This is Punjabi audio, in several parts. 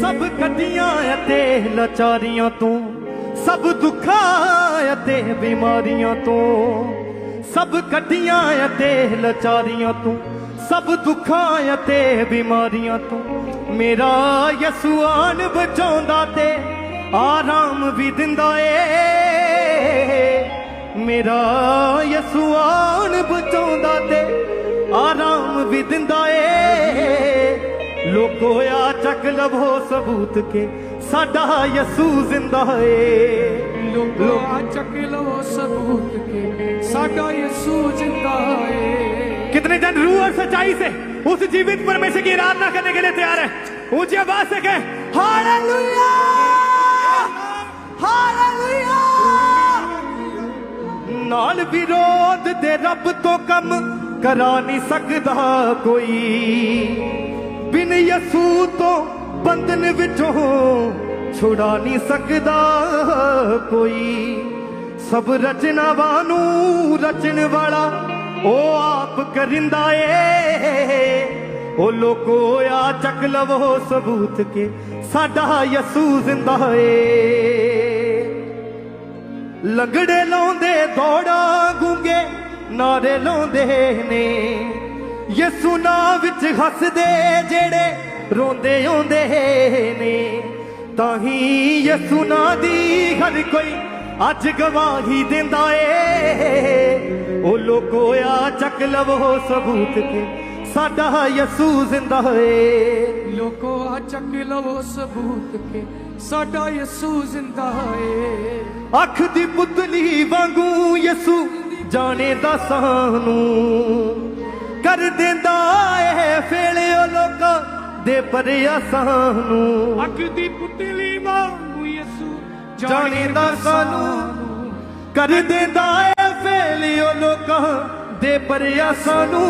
ਸਭ ਕੱਢੀਆਂ ਅਤੇ ਲਾਚਾਰੀਆਂ ਤੋਂ, ਸਭ ਦੁੱਖਾਂ ਅਤੇ ਬਿਮਾਰੀਆਂ ਤੋਂ, ਸਭ ਕੱਢੀਆਂ ਅਤੇ ਲਾਚਾਰੀਆਂ ਤੋਂ, ਸਭ ਦੁੱਖਾਂ ਅਤੇ ਬਿਮਾਰੀਆਂ ਤੋਂ, ਮੇਰਾ ਯਸੂਆਨ ਬਚਾਉਂਦਾ ਤੇ ਆਰਾਮ ਵੀ ਦਿੰਦਾ ਏ। ਮੇਰਾ ਯਸੂਆਨ ਬਚਾਉਂਦਾ ਤੇ ਆਰਾਮ ਵੀ ਦਿੰਦਾ ਲੋਕੋ ਆ ਚੱਕ ਲਵੋ ਸਬੂਤ ਕੇ ਸਾਡਾ ਯਸੂ ਜ਼ਿੰਦਾ ਏ ਲੋਕੋ ਆ ਚੱਕ ਲਵੋ ਸਬੂਤ ਕੇ ਸਾਡਾ ਯਿਸੂ ਜਿੰਦਾ ਹੈ कितने जन रूह और सच्चाई से उस जीवित परमेश्वर की आराधना करने के लिए तैयार है ऊंची आवाज से कहें हालेलुया हालेलुया ਨਾਲ ਵਿਰੋਧ ਦੇ ਰੱਬ ਤੋਂ ਕੰਮ ਕਰਾ ਨਹੀਂ ਸਕਦਾ ਕੋਈ ਬਿਨ ਯਸੂ ਤੋਂ ਬੰਧਨ ਵਿੱਚੋਂ ਛੁਡਾ ਨਹੀਂ ਸਕਦਾ ਕੋਈ। ਸਭ ਰਚਨਾਵਾਂ ਨੂੰ ਰਚਣ ਵਾਲਾ ਉਹ ਆਪ ਕਰਿੰਦਾ ਏ। ਉਹ ਲੋਕੋ ਆ ਚੱਕ ਲਵੋ ਸਬੂਤ ਕੇ ਸਾਡਾ ਯਸੂ ਜ਼ਿੰਦਾ ਏ। ਲੰਗੜੇ ਲਾਉਂਦੇ, ਦੌੜਾ ਗੁੰਗੇ, ਨਾਰੇ ਲਾਉਂਦੇ ਨੇ। ਯਿਸੂ ਨਾਂ ਵਿੱਚ ਹੱਸਦੇ ਜਿਹੜੇ ਰੋਂਦੇ ਆਉਂਦੇ ਨੇ ਤਾਂ ਹੀ ਯਿਸੂ ਨਾਂ ਦੀ ਹਰ ਕੋਈ ਅੱਜ ਗਵਾਹੀ ਦਿੰਦਾ ਏ। ਉਹ ਲੋਕੋ ਆ ਚੱਕ ਲਵੋ ਸਬੂਤ ਕੇ ਸਾਡਾ ਯਿਸੂ ਜ਼ਿੰਦਾ ਏ। ਲੋਕੋ ਆ ਚੱਕ ਲਵੋ ਸਬੂਤ ਕੇ ਸਾਡਾ ਯਿਸੂ ਜਿੰਦਾ ਹੈ ਅੱਖ ਦੀ ਪੁਤਲੀ ਵਾਂਗੂ ਯਸੂ ਜਾਣੇ ਦਾ ਸਾਨੂੰ। ਕਰ ਦਿੰਦਾ ਇਹ ਫੇਲਿਓ ਲੋਕਾਂ ਦੇ ਪਰਿਆ ਸਾਨੂੰ ਅੱਗ ਦੀ ਪੁਤਲੀ ਵਾਂਗੂ ਯਸੂ ਜਾਣਦਾ ਸਾਨੂੰ। ਕਰ ਦਿੰਦਾ ਇਹ ਫੇਲਿਓ ਲੋਕਾਂ ਦੇ ਪਰਿਆ ਸਾਨੂੰ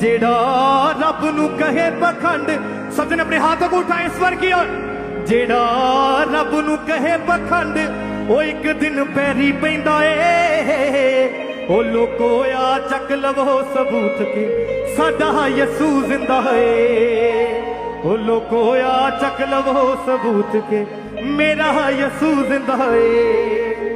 ਜਿਹੜਾ ਰੱਬ ਨੂੰ ਕਹੇ ਪਖੰਡ ਨੇ ਆਪਣੇ ਹੱਥ ਉਠਾ ਇਸ ਵਾਰ ਕੀ ਜਿਹੜਾ ਰੱਬ ਨੂੰ ਕਹੇ ਪਖੰਡ ਉਹ ਇੱਕ ਦਿਨ ਪੈਰੀ ਪੈਂਦਾ ਏ। ਉਹ ਲੋਕੋ ਆ ਚੱਕ ਲਵੋ ਸਬੂਤ ਕੇ ਸਾਡਾ ਯਸੂ ਜ਼ਿੰਦਾ ਏ ਉਹ ਲੋਕੋ ਆ ਚੱਕ ਲਵੋ ਸਬੂਤ ਕੇ ਮੇਰਾ ਯਸੂ ਜ਼ਿੰਦਾ ਏ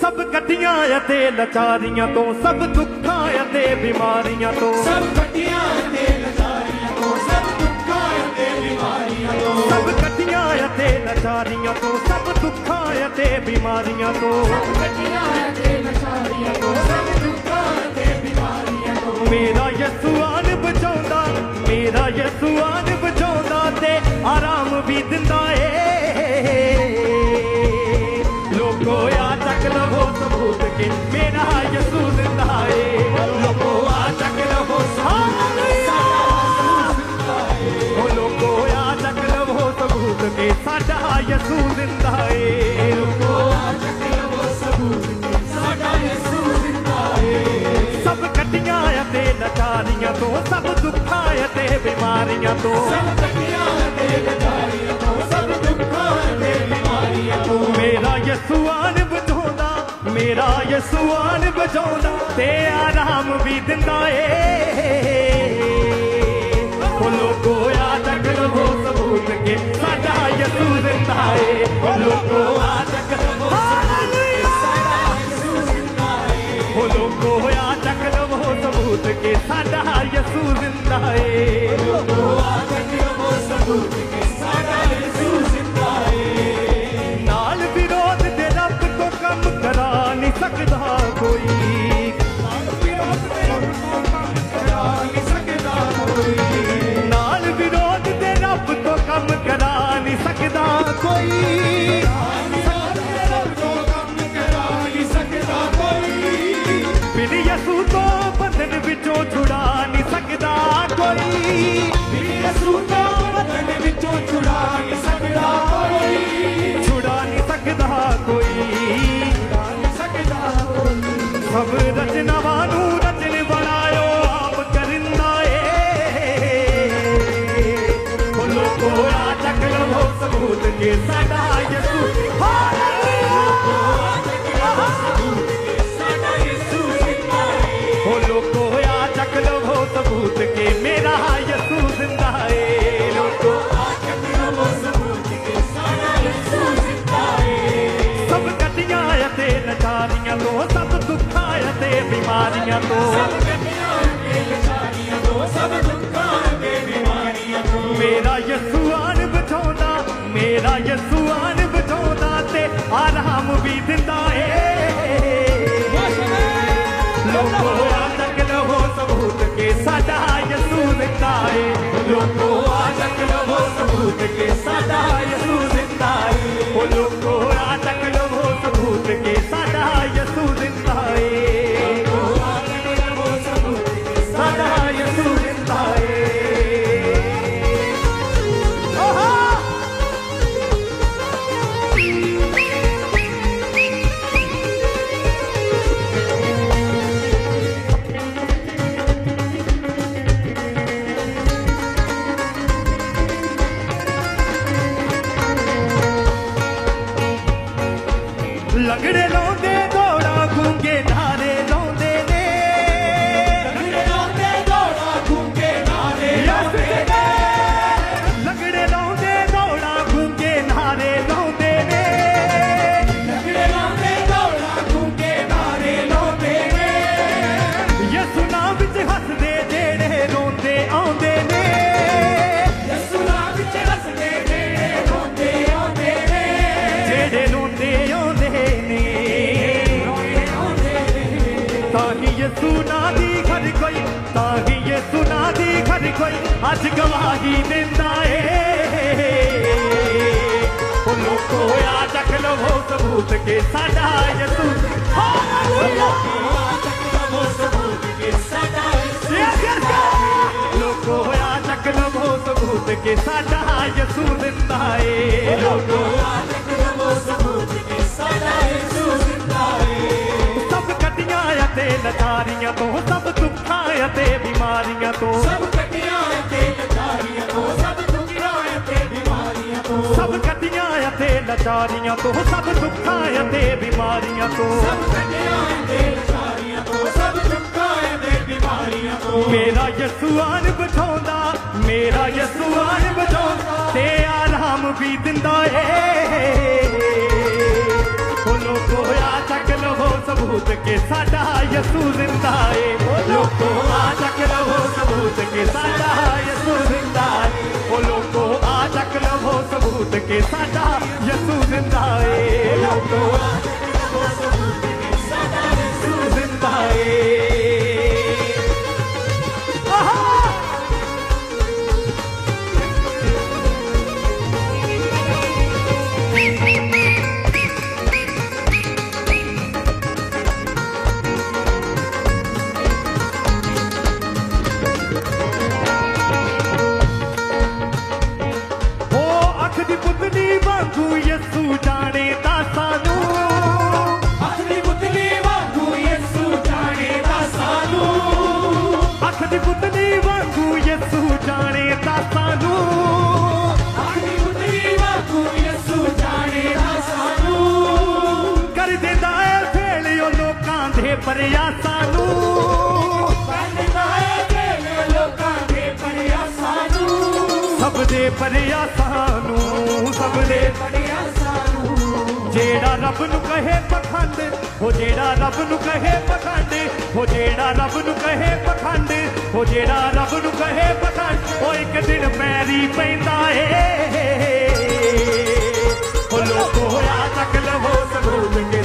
ਸਭ ਕੱਟੀਆਂ ਅਤੇ ਲਾਚਾਰੀਆਂ ਤੋਂ ਸਭ ਦੁੱਖਾਂ ਅਤੇ ਬਿਮਾਰੀਆਂ ਤੋਂ ਸਭ ਕੱਟੀਆਂ ਤੇ ਲਜਾਰੀਆਂ ਤੋਂ ਸਭ ਦੁੱਖਾਂ ਤੇ ਬਿਮਾਰੀਆਂ ਤੋਂ ਸਭ ਕੱਟੀਆਂ ਅਤੇ ਲਾਚਾਰੀਆਂ ਤੋਂ ਸਭ ਦੁੱਖਾਂ ਅਤੇ ਬਿਮਾਰੀਆਂ ਤੋਂ। ਕੱਟੀਆਂ ਮੇਰਾ ਤੋਂ ਮੇਰਾ ਬਚਾਉਂਦਾ, ਮੇਰਾ ਯਸੂਆਨ ਬਚਾਉਂਦਾ ਤੇ ਆਰਾਮ ਵੀ ਦਿੰਦਾ ਏ। ਲੋਕੋ, ਆ ਚੱਕ ਲਵੋ ਸਬੂਤ ਕੇ ਮੇਰਾ ਤੋਂ। ਸਭ ਕੱਟੀਆਂ ਤੇ ਲਜਾਰੀਆਂ ਤੋਂ ਸਭ ਦੁੱਖਾਂ ਤੇ ਬਿਮਾਰੀਆਂ ਤੋਂ ਮੇਰਾ ਯਸੂਆਨ ਬਚਾਉਂਦਾ ਮੇਰਾ ਯਸੂਆਨ ਬਚਾਉਂਦਾ ਤੇ ਆਰਾਮ ਵੀ ਦਿੰਦਾ ਏ। ਉਹ ਲੋਕੋ ਆ ਚੱਕ ਲਵੋ ਸਬੂਤ ਕੇ, ਸਾਡਾ ਯਸੂ ਜ਼ਿੰਦਾ ਏ। ਉਹ ਲੋਕੋ ਆ ਚੱਕ ਕੇ ਸਾਡਾ ਯਿਸੂ। ਹੋ ਲੋਕੋ, ਆ ਚੱਕ ਲੋ ਹੋ ਸਬੂਤ ਕੇ ਮੇਰਾ ਯਿਸੂ ਜ਼ਿੰਦਾ ਏ। ਲੋਕੋ, ਆ ਚੱਕ ਲੋ ਹੋ ਸਬੂਤ ਕੇ ਸਾਡਾ ਯਿਸੂ ਜ਼ਿੰਦਾ ਏ। ਸਭ ਕੱਟੀਆਂ ਅਤੇ ਨਚਾਰੀਆਂ ਤੋਂ, ਸਭ ਦੁੱਖਾਂ ਅਤੇ ਬਿਮਾਰੀਆਂ ਤੋਂ ਮੇਰਾ ਯਸੂ ਆਨ ਬਚਾਉਂਦਾ ਤੇ ਆਰਾਮ ਵੀ ਦਿੰਦਾ ਏ। ਲੋਕੋ ਆ ਤੱਕ ਲਵੋ ਸਬੂਤ ਕੇ ਸਾਡਾ ਯਸੂ ਜ਼ਿੰਦਾ ਏ। ਲੋਕੋ ਆ ਤੱਕ ਲਵੋ ਸਬੂਤ ਕੇ ਸਾਡਾ ਤਾਂ ਹੀ ਯਸੂ ਨਾਂ ਦੀ ਖਰ ਕੋਈ ਤਾਂ ਹੀ ਯਸੂ ਨਾਂ ਦੀ ਖਰ ਕੋਈ ਅੱਜ ਗਵਾਹੀ ਦਿੰਦਾ ਏ ਉਹ ਲੋਕੋ ਆ ਚੱਕ ਲਵੋ ਸਬੂਤ ਕੇ ਸਾਡਾ ਯਸੂ ਹਾਲੇਲੂਇਆ Yes, yes, yes! ਲੋਕੋ ਅਤੇ ਲਤਾਰੀਆਂ ਤੋਂ ਸਭ ਦੁੱਖਾਂ ਅਤੇ ਬਿਮਾਰੀਆਂ ਤੋਂ। ਸਭ ਕੱਟੀਆਂ ਤੇ ਲਟਾਰੀਆਂ ਤੋਂ ਸਭ ਦੁੱਖਾਂ ਤੇ ਬਿਮਾਰੀਆਂ ਤੋਂ। ਸਭ ਕੱਟੀਆਂ ਅਤੇ ਲਤਾਰੀਆਂ ਤੋਂ ਸਭ ਦੁੱਖਾਂ ਅਤੇ ਬਿਮਾਰੀਆਂ ਤੋਂ। ਸਭ ਕੱਟੀਆਂ ਤੇ ਲਟਾਰੀਆਂ ਤੋਂ ਸਭ ਦੁੱਖਾਂ ਤੇ ਬਿਮਾਰੀਆਂ ਤੋਂ। ਮੇਰਾ ਯਸੂ ਆਨ ਬਚਾਉਂਦਾ ਮੇਰਾ ਯਸੂ ਆਨ ਬਚਾਉਂਦਾ ਤੇ ਸਬੂਤ ਕੇ ਸਾਡਾ ਯਸੂ ਜ਼ਿੰਦਾ ਏ ਲੋਕੋ ਆ ਚੱਕ ਲਵੋ ਸਬੂਤ ਕੇ ਸਾਡਾ ਯਸੂ ਜ਼ਿੰਦਾ ਏ ਉਹ ਲੋਕੋ ਆ ਚੱਕ ਲਵੋ ਸਬੂਤ ਕੇ ਸਾਡਾ ਯਸੂ ਜ਼ਿੰਦਾ ਸਭ ਦੇ ਸਭ ਦੇ ਪਰਿਆ ਸਾਨੂੰ ਜਿਹੜਾ ਰੱਬ ਨੂੰ ਕਹੇ ਪਖੰਡ, ਉਹ ਜਿਹੜਾ ਰੱਬ ਨੂੰ ਕਹੇ ਪਖੰਡ, ਉਹ ਜਿਹੜਾ ਰੱਬ ਨੂੰ ਕਹੇ ਪਖੰਡ, ਉਹ ਜਿਹੜਾ ਰੱਬ ਨੂੰ ਕਹੇ ਪਖੰਡ, ਉਹ ਇੱਕ ਦਿਨ ਪੈਰੀ ਪੈਂਦਾ ਏ। ਉਹ ਲੋਕੋ ਹੋਇਆ ਤੱਕ ਲਵੋ ਸਬੂਤ ਕੇ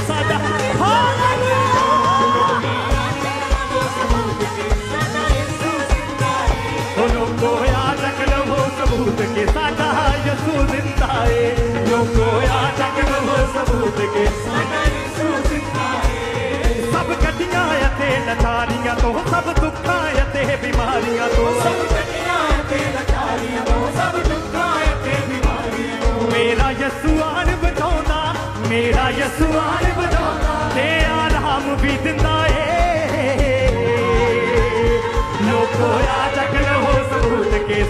ਕੇ ਸਾਡਾ ਯਸੂ ਜ਼ਿੰਦਾ ਏ ਸਭ ਕੱਟੀਆਂ ਅਤੇ ਲਤਾਰੀਆਂ ਤੋਂ ਸਭ ਦੁੱਖਾਂ ਅਤੇ ਬਿਮਾਰੀਆਂ ਤੋਂ। ਸਭ ਕੱਟੀਆਂ ਤੇ ਲਟਾਰੀਆਂ ਤੋਂ ਸਭ ਦੁੱਖਾਂ ਤੇ ਬਿਮਾਰੀਆਂ ਤੋਂ। ਮੇਰਾ ਯਸੂ ਆਨ ਬਚਾਉਂਦਾ ਮੇਰਾ ਯਸੂ ਆਨ ਬਚਾਉਂਦਾ ਤੇ ਆਰਾਮ ਵੀ ਦਿੰਦਾ ਏ। ਲੋਕੋ ਆ ਚੱਕ ਲਵੋ ਸਬੂਤ ਕੇ